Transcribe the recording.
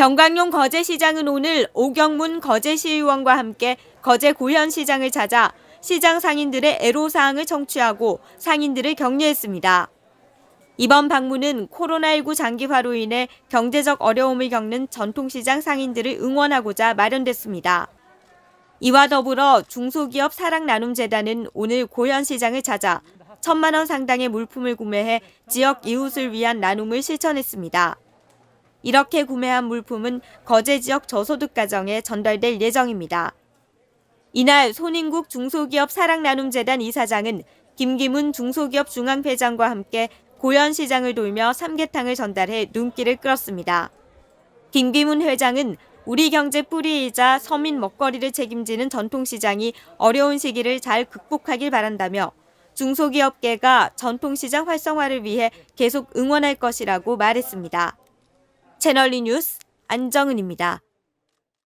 병광용 거제시장은 오늘 오경문 거제시의원과 함께 거제 고현시장을 찾아 시장 상인들의 애로사항을 청취하고 상인들을 격려했습니다. 이번 방문은 코로나19 장기화로 인해 경제적 어려움을 겪는 전통시장 상인들을 응원하고자 마련됐습니다. 이와 더불어 중소기업 사랑나눔재단은 오늘 고현시장을 찾아 천만 원 상당의 물품을 구매해 지역 이웃을 위한 나눔을 실천했습니다. 이렇게 구매한 물품은 거제 지역 저소득 가정에 전달될 예정입니다. 이날 손인국 중소기업 사랑나눔재단 이사장은 김기문 중소기업 중앙회장과 함께 고현시장을 돌며 삼계탕을 전달해 눈길을 끌었습니다. 김기문 회장은 우리 경제 뿌리이자 서민 먹거리를 책임지는 전통시장이 어려운 시기를 잘 극복하길 바란다며 중소기업계가 전통시장 활성화를 위해 계속 응원할 것이라고 말했습니다. 채널리 뉴스 안정은입니다.